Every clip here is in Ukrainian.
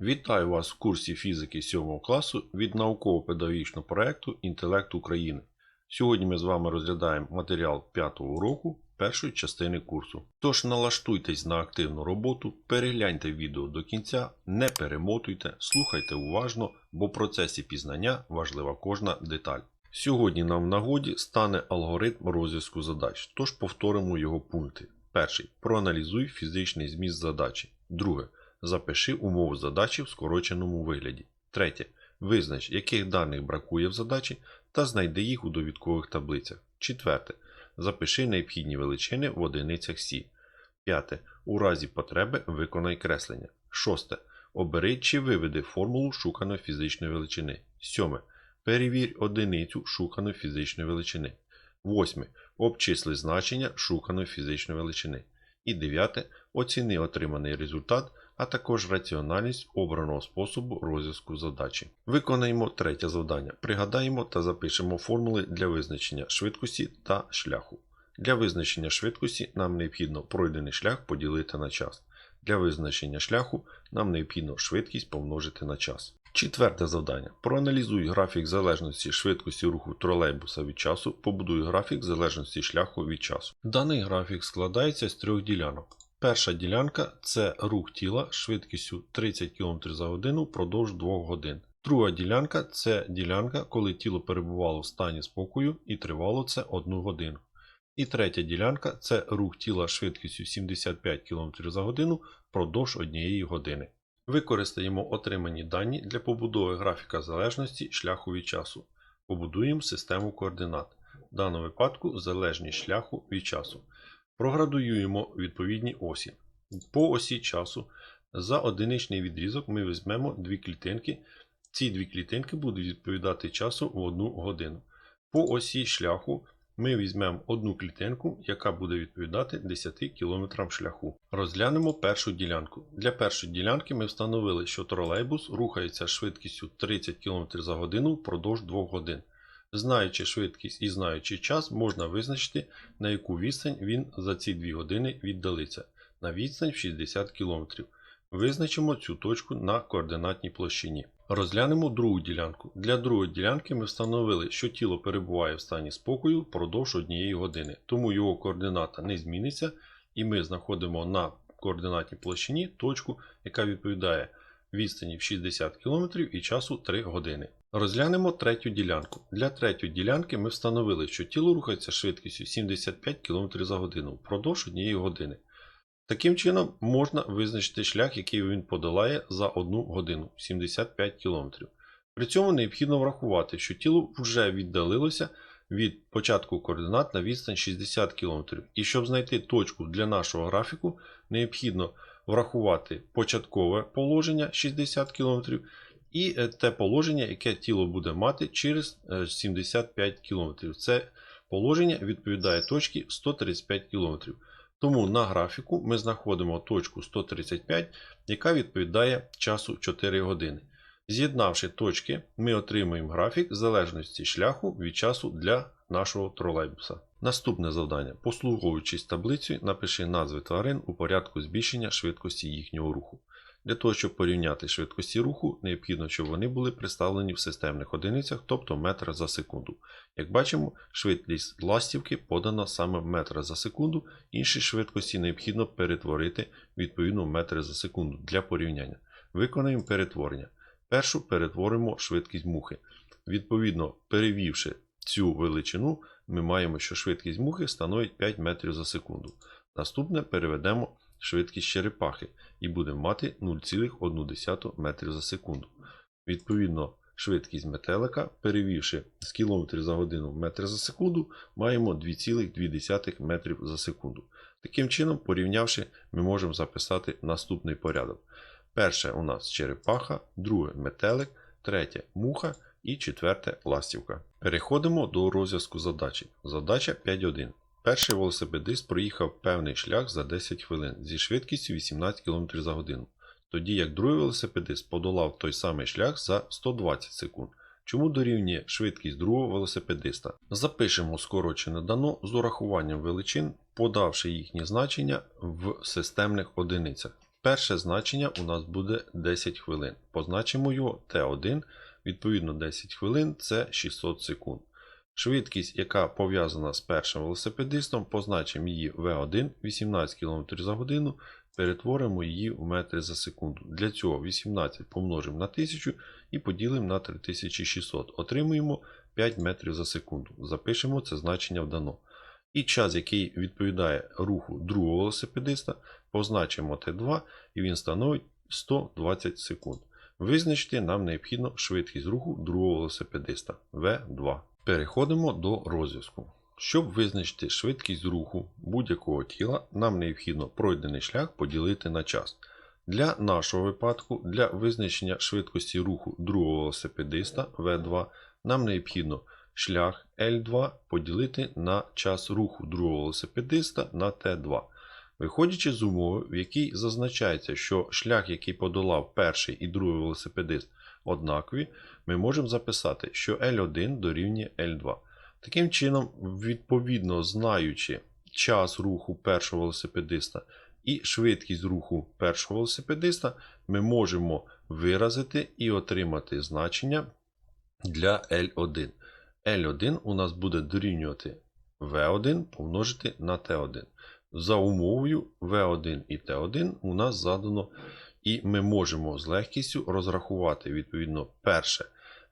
Вітаю вас в курсі фізики 7 класу від науково-педагогічного проєкту Інтелект України. Сьогодні ми з вами розглядаємо матеріал 5 уроку першої частини курсу. Тож налаштуйтесь на активну роботу, перегляньте відео до кінця, не перемотуйте, слухайте уважно, бо в процесі пізнання важлива кожна деталь. Сьогодні нам в нагоді стане алгоритм розв'язку задач, тож повторимо його пункти. Перший. Проаналізуй фізичний зміст задачі. Друге. Запиши умову задачі в скороченому вигляді. Третє. Визнач, яких даних бракує в задачі, та знайди їх у довідкових таблицях. Четверте. Запиши необхідні величини в одиницях Сі. П'яте. У разі потреби виконай креслення. Шосте. Обери чи виведи формулу шуканої фізичної величини. Сьоме. Перевір одиницю шуканої фізичної величини. Восьме. Обчисли значення шуканої фізичної величини. І дев'яте. Оціни отриманий результат, а також раціональність обраного способу розв'язку задачі. Виконаємо третє завдання. Пригадаємо та запишемо формули для визначення швидкості та шляху. Для визначення швидкості нам необхідно пройдений шлях поділити на час. Для визначення шляху нам необхідно швидкість помножити на час. Четверте завдання. Проаналізуй графік залежності швидкості руху тролейбуса від часу, побудуй графік залежності шляху від часу. Даний графік складається з трьох ділянок. Перша ділянка це рух тіла швидкістю 30 км за годину впродовж 2 годин. Друга ділянка це ділянка, коли тіло перебувало в стані спокою і тривало це 1 годину. І третя ділянка це рух тіла швидкістю 75 км за годину впродовж 1 години. Використаємо отримані дані для побудови графіка залежності шляху від часу. Побудуємо систему координат. В даному випадку залежність шляху від часу. Проградуємо відповідні осі. По осі часу за одиничний відрізок ми візьмемо дві клітинки. Ці дві клітинки будуть відповідати часу в 1 годину. По осі шляху ми візьмемо одну клітинку, яка буде відповідати 10 км шляху. Розглянемо першу ділянку. Для першої ділянки ми встановили, що тролейбус рухається швидкістю 30 км за годину впродовж 2 годин. Знаючи швидкість і знаючи час, можна визначити, на яку відстань він за ці 2 години віддалиться. На відстань в 60 км. Визначимо цю точку на координатній площині. Розглянемо другу ділянку. Для другої ділянки ми встановили, що тіло перебуває в стані спокою впродовж однієї години, тому його координата не зміниться, і ми знаходимо на координатній площині точку, яка відповідає відстані в 60 км і часу 3 години. Розглянемо третю ділянку. Для третьої ділянки ми встановили, що тіло рухається швидкістю 75 км за годину впродовж однієї години. Таким чином, можна визначити шлях, який він подолає за 1 годину 75 км. При цьому необхідно врахувати, що тіло вже віддалилося від початку координат на відстань 60 км. І щоб знайти точку для нашого графіку, необхідно врахувати початкове положення 60 км і е, те положення, яке тіло буде мати через е, 75 км. Це положення відповідає точці 135 км. Тому на графіку ми знаходимо точку 135, яка відповідає часу 4 години. З'єднавши точки, ми отримуємо графік залежності шляху від часу для нашого тролейбуса. Наступне завдання. Послуговуючись таблицею, напиши назви тварин у порядку збільшення швидкості їхнього руху. Для того, щоб порівняти швидкості руху, необхідно, щоб вони були представлені в системних одиницях, тобто метра за секунду. Як бачимо, швидкість ластівки подана саме в метра за секунду, інші швидкості необхідно перетворити відповідно в метри за секунду для порівняння. Виконаємо перетворення. Першу перетворимо швидкість мухи. Відповідно, перевівши цю величину, ми маємо, що швидкість мухи становить 5 метрів за секунду. Наступне переведемо швидкість черепахи і будемо мати 0,1 метрів за секунду. Відповідно, швидкість метелика, перевівши з км за годину в метр за секунду, маємо 2,2 метрів за секунду. Таким чином, порівнявши, ми можемо записати наступний порядок. Перше у нас черепаха, друге метелик, третє муха і четверте ластівка. Переходимо до розв'язку задачі. Задача 5.1. Перший велосипедист проїхав певний шлях за 10 хвилин зі швидкістю 18 км за годину, тоді як другий велосипедист подолав той самий шлях за 120 секунд. Чому дорівнює швидкість другого велосипедиста? Запишемо скорочене дано з урахуванням величин, подавши їхні значення в системних одиницях. Перше значення у нас буде 10 хвилин. Позначимо його Т1, відповідно 10 хвилин це 600 секунд. Швидкість, яка пов'язана з першим велосипедистом, позначимо її V1 18 км за годину, перетворимо її в метри за секунду. Для цього 18 помножимо на 1000 і поділимо на 3600. Отримуємо 5 метрів за секунду. Запишемо це значення в дано. І час, який відповідає руху другого велосипедиста, позначимо Т2 і він становить 120 секунд. Визначити нам необхідно швидкість руху другого велосипедиста В2. Переходимо до розв'язку. Щоб визначити швидкість руху будь-якого тіла, нам необхідно пройдений шлях поділити на час. Для нашого випадку, для визначення швидкості руху другого велосипедиста В2, нам необхідно шлях L2 поділити на час руху другого велосипедиста на Т2. Виходячи з умови, в якій зазначається, що шлях, який подолав перший і другий велосипедист, однакові, ми можемо записати, що L1 дорівнює L2. Таким чином, відповідно знаючи час руху першого велосипедиста і швидкість руху першого велосипедиста, ми можемо виразити і отримати значення для L1. L1 у нас буде дорівнювати V1 помножити на T1. За умовою V1 і T1 у нас задано, і ми можемо з легкістю розрахувати відповідно перше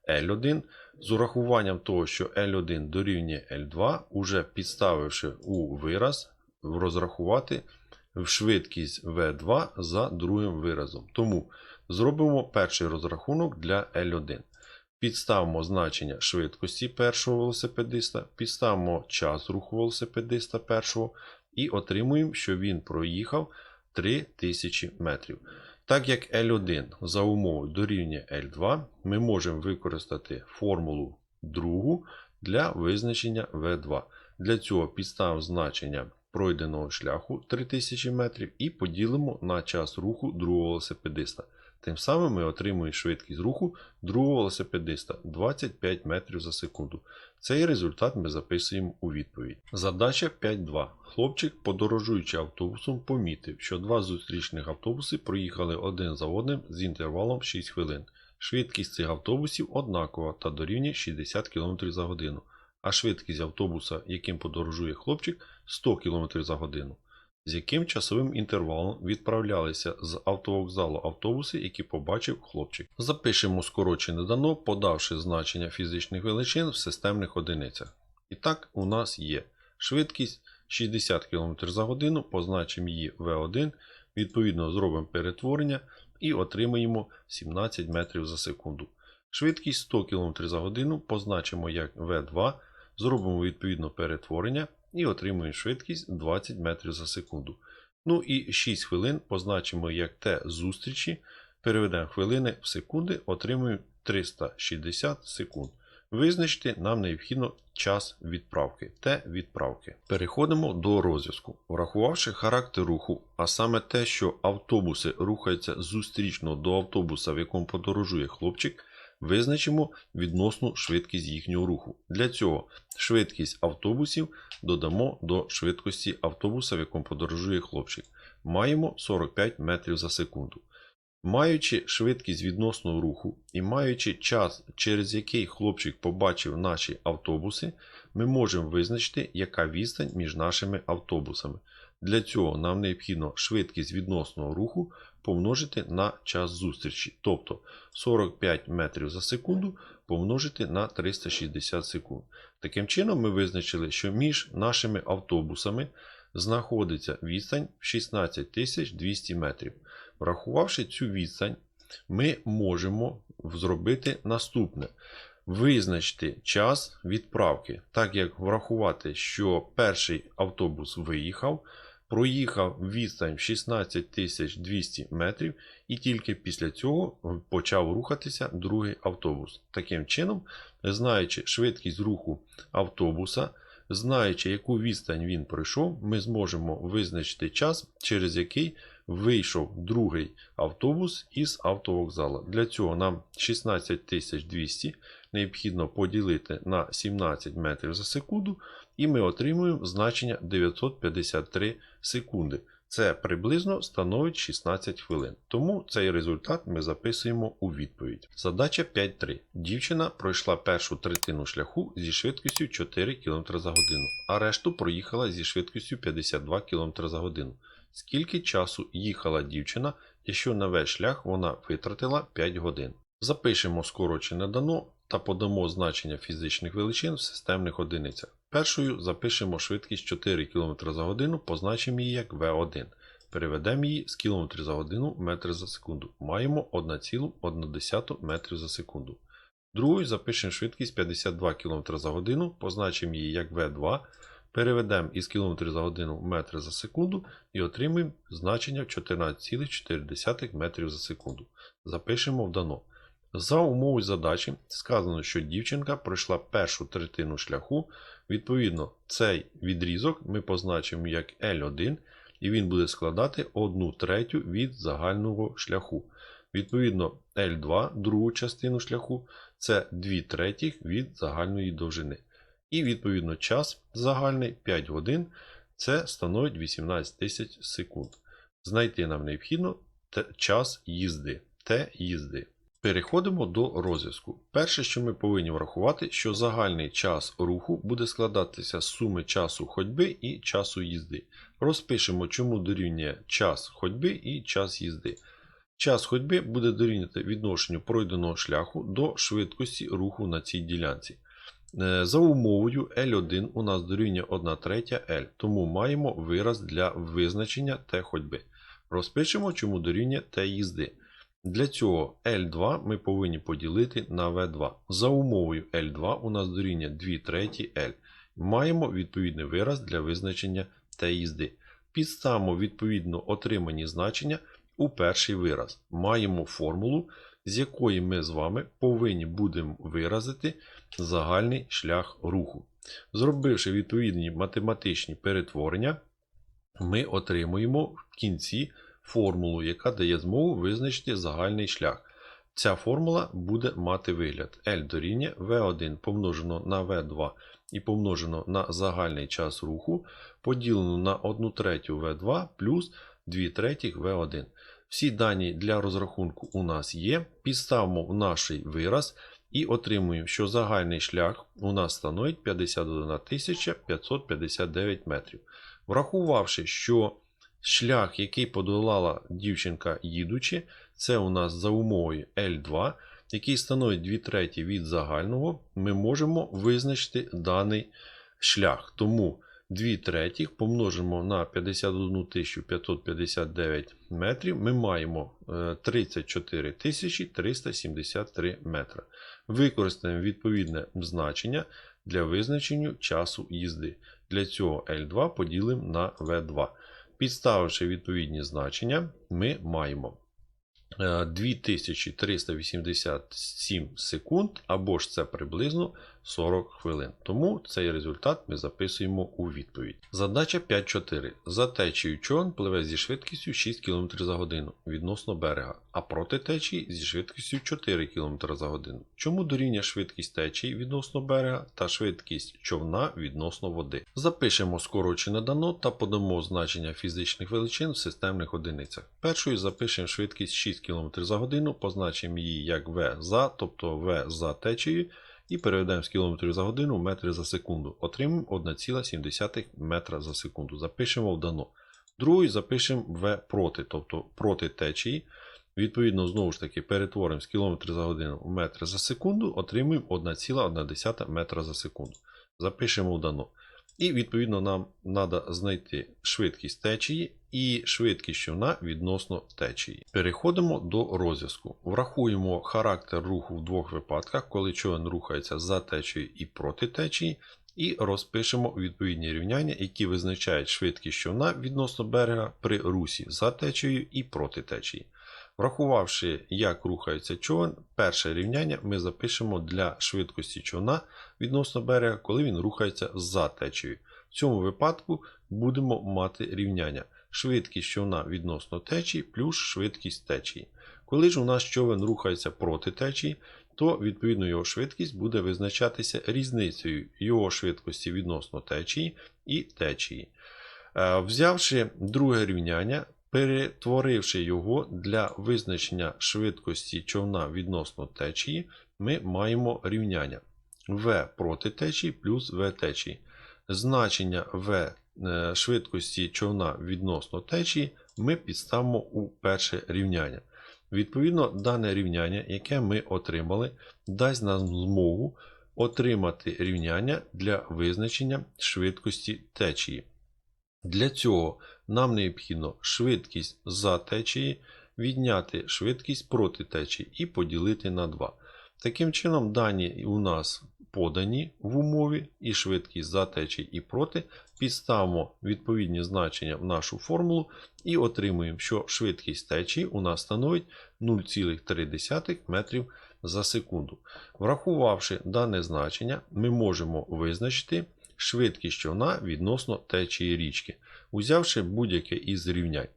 L1 з урахуванням того, що L1 дорівнює L2, уже підставивши у вираз, розрахувати швидкість V2 за другим виразом. Тому зробимо перший розрахунок для L1. Підставимо значення швидкості першого велосипедиста, підставимо час руху велосипедиста першого і отримуємо, що він проїхав 3000 метрів. Так як L1 за умовою дорівнює L2, ми можемо використати формулу другу для визначення V2. Для цього підставимо значення пройденого шляху 3000 метрів і поділимо на час руху другого велосипедиста. Тим самим ми отримуємо швидкість руху другого велосипедиста 25 метрів за секунду. Цей результат ми записуємо у відповідь. Задача 5.2. Хлопчик, подорожуючи автобусом, помітив, що два зустрічних автобуси проїхали один за одним з інтервалом 6 хвилин. Швидкість цих автобусів однакова та дорівнює 60 км за годину, а швидкість автобуса, яким подорожує хлопчик, 100 км за годину. З яким часовим інтервалом відправлялися з автовокзалу автобуси, які побачив хлопчик. Запишемо скорочене дано, подавши значення фізичних величин в системних одиницях. І так, у нас є швидкість 60 км за годину, позначимо її V1, відповідно зробимо перетворення і отримаємо 17 метрів за секунду. Швидкість 100 км за годину позначимо як V2, зробимо відповідно перетворення і отримуємо швидкість 20 метрів за секунду. Ну і 6 хвилин позначимо як Т зустрічі, переведемо хвилини в секунди, отримуємо 360 секунд. Визначити нам необхідно час відправки Т відправки. Переходимо до розв'язку. Врахувавши характер руху, а саме те, що автобуси рухаються зустрічно до автобуса, в якому подорожує хлопчик, визначимо відносну швидкість їхнього руху. Для цього швидкість автобусів додамо до швидкості автобуса, в якому подорожує хлопчик. Маємо 45 метрів за секунду. Маючи швидкість відносного руху і маючи час, через який хлопчик побачив наші автобуси, ми можемо визначити, яка відстань між нашими автобусами. Для цього нам необхідно швидкість відносного руху помножити на час зустрічі, тобто 45 метрів за секунду помножити на 360 секунд. Таким чином, ми визначили, що між нашими автобусами знаходиться відстань в 16 200 метрів. Врахувавши цю відстань, ми можемо зробити наступне. Визначити час відправки, так як врахувати, що перший автобус виїхав, проїхав відстань в 16 200 метрів, і тільки після цього почав рухатися другий автобус. Таким чином, знаючи швидкість руху автобуса, знаючи, яку відстань він пройшов, ми зможемо визначити час, через який вийшов другий автобус із автовокзала. Для цього нам 16 200 необхідно поділити на 17 метрів за секунду, і ми отримуємо значення 953 секунди. Це приблизно становить 16 хвилин. Тому цей результат ми записуємо у відповідь. Задача 5.3. Дівчина пройшла першу третину шляху зі швидкістю 4 км за годину, а решту проїхала зі швидкістю 52 км за годину. Скільки часу їхала дівчина, якщо на весь шлях вона витратила 5 годин? Запишемо скорочене дано та подамо значення фізичних величин в системних одиницях. Першою запишемо швидкість 4 км за годину, позначимо її як V1. Переведемо її з км за годину в метри за секунду. Маємо 1,1 метрів за секунду. Другою запишемо швидкість 52 км за годину, позначимо її як V2. Переведемо із км за годину в метри за секунду і отримуємо значення в 14,4 метрів за секунду. Запишемо в дано. За умовою задачі сказано, що дівчинка пройшла першу третину шляху. Відповідно, цей відрізок ми позначимо як L1, і він буде складати 1 третю від загального шляху. Відповідно, L2, другу частину шляху, це 2 третіх від загальної довжини. І відповідно час загальний 5 годин, це становить 18 тисяч секунд. Знайти нам необхідно час їзди, Т їзди. Переходимо до розв'язку. Перше, що ми повинні врахувати, що загальний час руху буде складатися з суми часу ходьби і часу їзди. Розпишемо, чому дорівнює час ходьби і час їзди. Час ходьби буде дорівнювати відношенню пройденого шляху до швидкості руху на цій ділянці. Е, За умовою L1 у нас дорівнює 1 третя L, тому маємо вираз для визначення Т ходьби. Розпишемо, чому дорівнює Т їзди. Для цього L2 ми повинні поділити на V2. За умовою L2 у нас дорівнює 2 треті L. Маємо відповідний вираз для визначення Т їзди. Підставимо відповідно отримані значення у перший вираз. Маємо формулу, з якої ми з вами повинні будемо виразити загальний шлях руху. Зробивши відповідні математичні перетворення, ми отримуємо в кінці формулу, яка дає змогу визначити загальний шлях. Ця формула буде мати вигляд L дорівнює V1 помножено на V2 і помножено на загальний час руху, поділено на 1 третю V2 плюс 2 третіх V1. Всі дані для розрахунку у нас є. Підставимо в наш вираз і отримуємо, що загальний шлях у нас становить 51 559 метрів. Врахувавши, що шлях, який подолала дівчинка їдучи, це у нас за умовою L2, який становить 2 треті від загального, ми можемо визначити даний шлях. Тому 2 третіх помножимо на 51 559 метрів, ми маємо е, 34 373 метра. Використаємо відповідне значення для визначення часу їзди. Для цього L2 поділимо на V2. Підставивши відповідні значення, ми маємо 2387 секунд, або ж це приблизно 40 хвилин. Тому цей результат ми записуємо у відповідь. Задача 5.4. За течією човен пливе зі швидкістю 6 км за годину відносно берега, а проти течії зі швидкістю 4 км за годину. Чому дорівнює швидкість течії відносно берега та швидкість човна відносно води? Запишемо скорочене дано та подамо значення фізичних величин в системних одиницях. Першою запишемо швидкість 6 км за годину, позначимо її як V за, тобто V за течією, і переведемо з км за годину в метри за секунду. Отримаємо 1,7 метра за секунду. Запишемо в дано. Другою запишемо V проти, тобто проти течії. Відповідно, знову ж таки, перетворимо з км за годину в метри за секунду, отримуємо 1,1 метра за секунду. Запишемо в дано. І відповідно нам треба знайти швидкість течії і швидкість човна відносно течії. Переходимо до розв'язку. Врахуємо характер руху в двох випадках, коли човен рухається за течією і проти течії, і розпишемо відповідні рівняння, які визначають швидкість човна відносно берега при русі за течією і проти течії. Врахувавши, як рухається човен, перше рівняння ми запишемо для швидкості човна відносно берега, коли він рухається за течією. В цьому випадку будемо мати рівняння швидкість човна відносно течії плюс швидкість течії. Коли ж у нас човен рухається проти течії, то відповідно його швидкість буде визначатися різницею його швидкості відносно течії і течії. Е, Взявши друге рівняння, перетворивши його для визначення швидкості човна відносно течії, ми маємо рівняння v проти течії плюс v течії. Значення v е, швидкості човна відносно течії ми підставимо у перше рівняння. Відповідно, дане рівняння, яке ми отримали, дасть нам змогу отримати рівняння для визначення швидкості течії. Для цього нам необхідно швидкість за течії відняти швидкість проти течії і поділити на 2. Таким чином, дані у нас подані в умові і швидкість за течії і проти. Підставимо відповідні значення в нашу формулу і отримуємо, що швидкість течії у нас становить 0,3 метрів за секунду. Врахувавши дане значення, ми можемо визначити швидкість човна відносно течії річки, узявши будь-яке із рівнянь.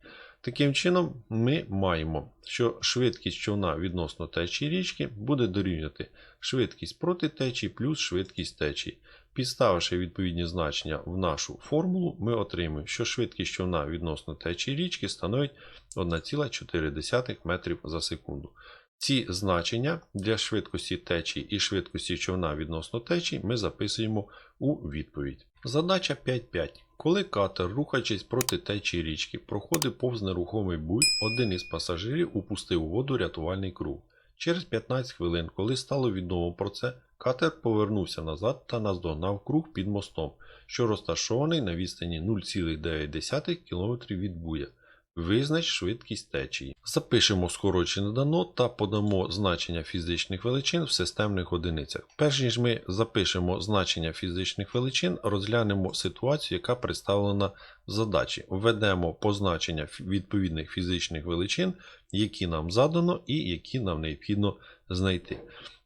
Таким чином, ми маємо, що швидкість човна відносно течії річки буде дорівнювати швидкість проти течії плюс швидкість течії. Підставивши відповідні значення в нашу формулу, ми отримуємо, що швидкість човна відносно течії річки становить 1,4 метрів за секунду. Ці значення для швидкості течії і швидкості човна відносно течії ми записуємо у відповідь. Задача 5.5. Коли катер, рухаючись проти течії річки, проходив повз нерухомий буй, один із пасажирів упустив у воду рятувальний круг. Через 15 хвилин, коли стало відомо про це, катер повернувся назад та наздогнав круг під мостом, що розташований на відстані 0,9 км від буя. Визнач швидкість течії. Запишемо скорочене дано та подамо значення фізичних величин в системних одиницях. Перш ніж ми запишемо значення фізичних величин, розглянемо ситуацію, яка представлена в задачі. Введемо позначення відповідних фізичних величин, які нам задано і які нам необхідно знайти.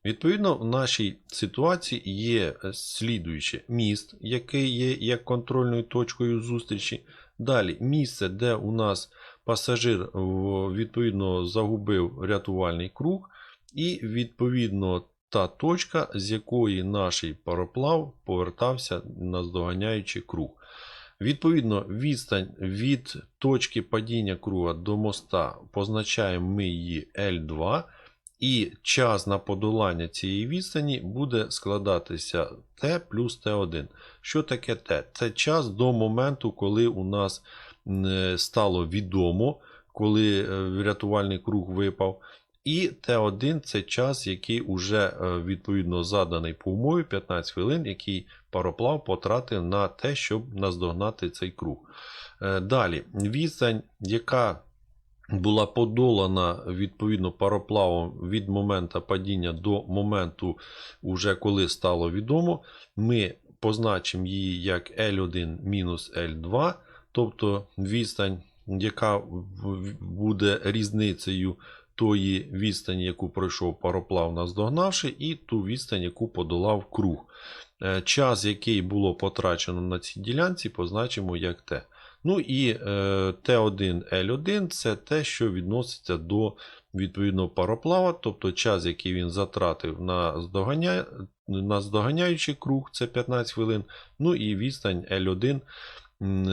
Відповідно, в нашій ситуації є слідуюче міст, який є як контрольною точкою зустрічі. Далі місце, де у нас пасажир відповідно загубив рятувальний круг, і відповідно та точка, з якої наш пароплав повертався наздоганяючи круг. Відповідно, відстань від точки падіння круга до моста позначаємо ми її L2. І час на подолання цієї відстані буде складатися T плюс T1. Що таке T? Це час до моменту, коли у нас стало відомо, коли рятувальний круг випав. І Т1 це час, який вже відповідно заданий по умові 15 хвилин, який пароплав потратив на те, щоб наздогнати цей круг. Далі, відстань, яка була подолана відповідно пароплавом від моменту падіння до моменту, уже коли стало відомо, ми позначимо її як L1 мінус L2, тобто відстань, яка буде різницею тої відстані, яку пройшов пароплав наздогнавши, і ту відстань, яку подолав круг. Час, який було потрачено на цій ділянці, позначимо як Т. Ну і е, Т1Л1 це те, що відноситься до відповідного пароплава, тобто час, який він затратив на, здоганя... на здоганяючий круг, це 15 хвилин. Ну і відстань L1,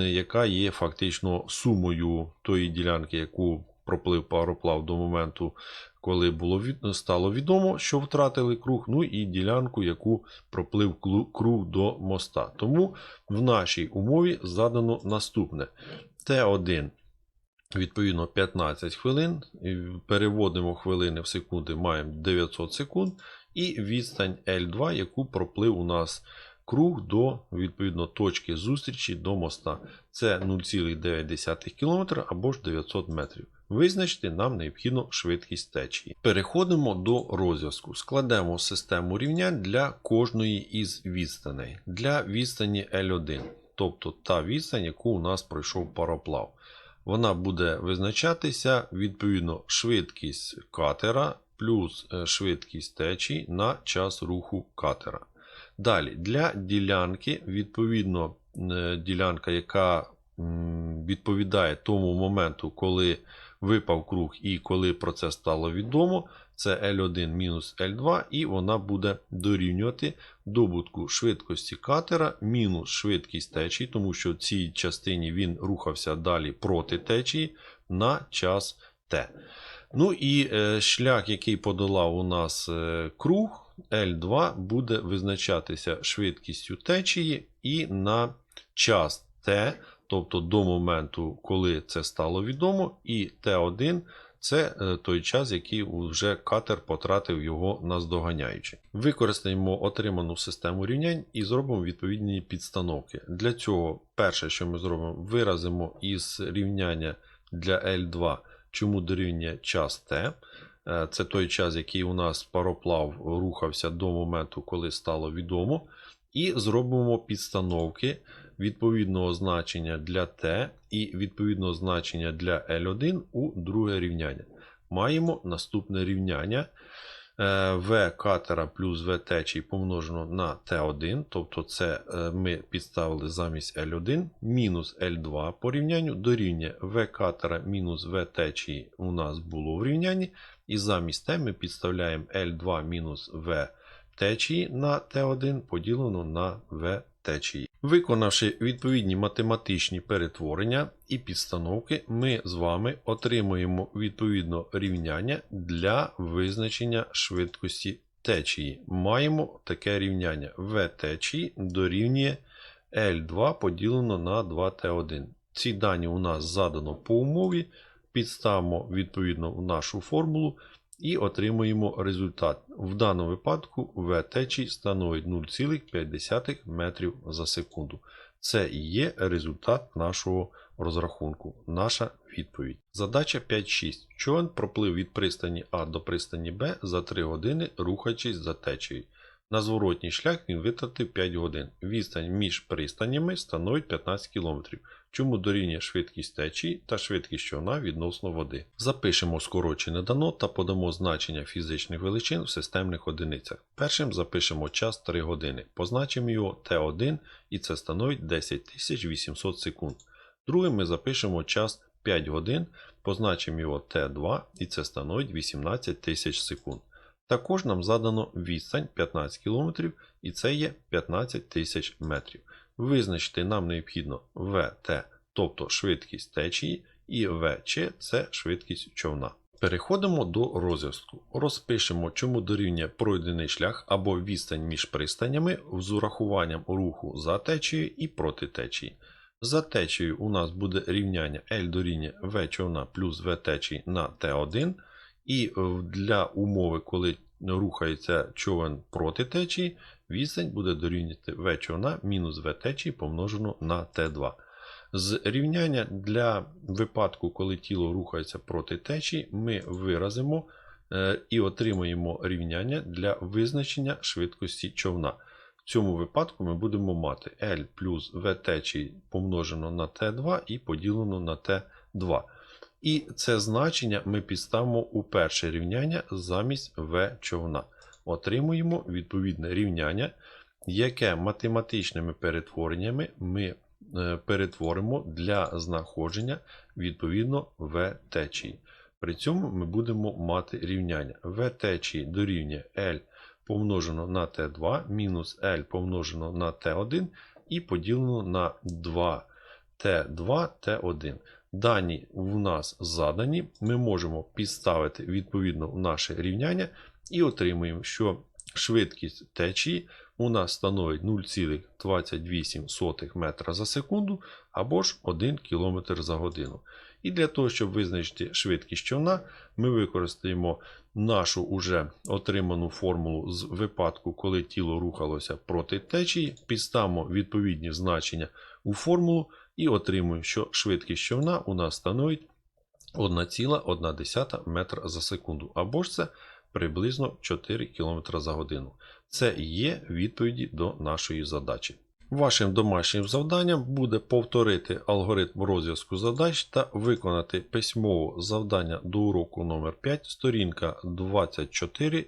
яка є фактично сумою тої ділянки, яку проплив пароплав до моменту, коли було стало відомо, що втратили круг, ну і ділянку, яку проплив круг до моста. Тому в нашій умові задано наступне. Т1, відповідно, 15 хвилин. Переводимо хвилини в секунди, маємо 900 секунд. І відстань L2, яку проплив у нас круг до відповідно точки зустрічі до моста. Це 0,9 км або ж 900 метрів. Визначити нам необхідно швидкість течії. Переходимо до розв'язку. Складемо систему рівнянь для кожної із відстаней. Для відстані L1, тобто та відстань, яку у нас пройшов пароплав. Вона буде визначатися відповідно швидкість катера плюс швидкість течії на час руху катера. Далі, для ділянки, відповідно, ділянка, яка відповідає тому моменту, коли випав круг, і коли про це стало відомо, це L1 мінус L2, і вона буде дорівнювати добутку швидкості катера мінус швидкість течії, тому що в цій частині він рухався далі проти течії на час Т. Ну і е, шлях, який подолав у нас е, круг, L2 буде визначатися швидкістю течії і на час Т, тобто до моменту, коли це стало відомо, і Т1 це е, той час, який вже катер потратив його наздоганяючи. Використаємо отриману систему рівнянь і зробимо відповідні підстановки. Для цього перше, що ми зробимо, виразимо із рівняння для L2, чому дорівнює час Т. Е, Це той час, який у нас пароплав рухався до моменту, коли стало відомо. І зробимо підстановки відповідного значення для Т і відповідного значення для L1 у друге рівняння. Маємо наступне рівняння. Е, В катера плюс В течій помножено на Т1, тобто це е, ми підставили замість L1, мінус L2 по рівнянню. Дорівнює В катера мінус В течії у нас було в рівнянні, і замість Т ми підставляємо L2 мінус В течії на Т1 поділено на В течії. Виконавши відповідні математичні перетворення і підстановки, ми з вами отримуємо відповідно рівняння для визначення швидкості течії. Маємо таке рівняння В течії дорівнює L2 поділено на 2Т1. Ці дані у нас задано по умові, підставимо відповідно в нашу формулу і отримуємо результат. В даному випадку В течій становить 0,5 метрів за секунду. Це і є результат нашого розрахунку, наша відповідь. Задача 5.6. Човен проплив від пристані А до пристані Б за 3 години, рухаючись за течією. На зворотній шлях він витратив 5 годин. Відстань між пристанями становить 15 км. Чому дорівнює швидкість течії та швидкість човна відносно води. Запишемо скорочене дано та подамо значення фізичних величин в системних одиницях. Першим запишемо час 3 години. Позначимо його Т1 і це становить 10800 секунд. Другим ми запишемо час 5 годин, позначимо його Т2 і це становить 18 тисяч секунд. Також нам задано відстань 15 км і це є 15 тисяч метрів. Визначити нам необхідно ВТ, тобто швидкість течії, і ВЧ це швидкість човна. Переходимо до розв'язку. Розпишемо, чому дорівнює пройдений шлях або відстань між пристанями з урахуванням руху за течією і проти течії. За течією у нас буде рівняння L дорівнює В човна плюс В течії на Т1. І для умови, коли рухається човен проти течії, відстань буде дорівнювати В човна мінус В течії помножено на Т2. З рівняння для випадку, коли тіло рухається проти течії, ми виразимо е, і отримаємо рівняння для визначення швидкості човна. В цьому випадку ми будемо мати L плюс В течії помножено на Т2 і поділено на Т2. І це значення ми підставимо у перше рівняння замість В човна. Отримуємо відповідне рівняння, яке математичними перетвореннями ми е, перетворимо для знаходження відповідно В течії. При цьому ми будемо мати рівняння В течії дорівнює L помножено на Т2 мінус L помножено на Т1 і поділено на 2 Т2 Т1. Дані в нас задані, ми можемо підставити відповідно наше рівняння і отримуємо, що швидкість течії у нас становить 0,28 метра за секунду або ж 1 км за годину. І для того, щоб визначити швидкість човна, ми використаємо нашу уже отриману формулу з випадку, коли тіло рухалося проти течії, підставимо відповідні значення у формулу і отримуємо, що швидкість човна у нас становить 1,1 метра за секунду, або ж це приблизно 4 км за годину. Це є відповіді до нашої задачі. Вашим домашнім завданням буде повторити алгоритм розв'язку задач та виконати письмово завдання до уроку номер 5 сторінка 24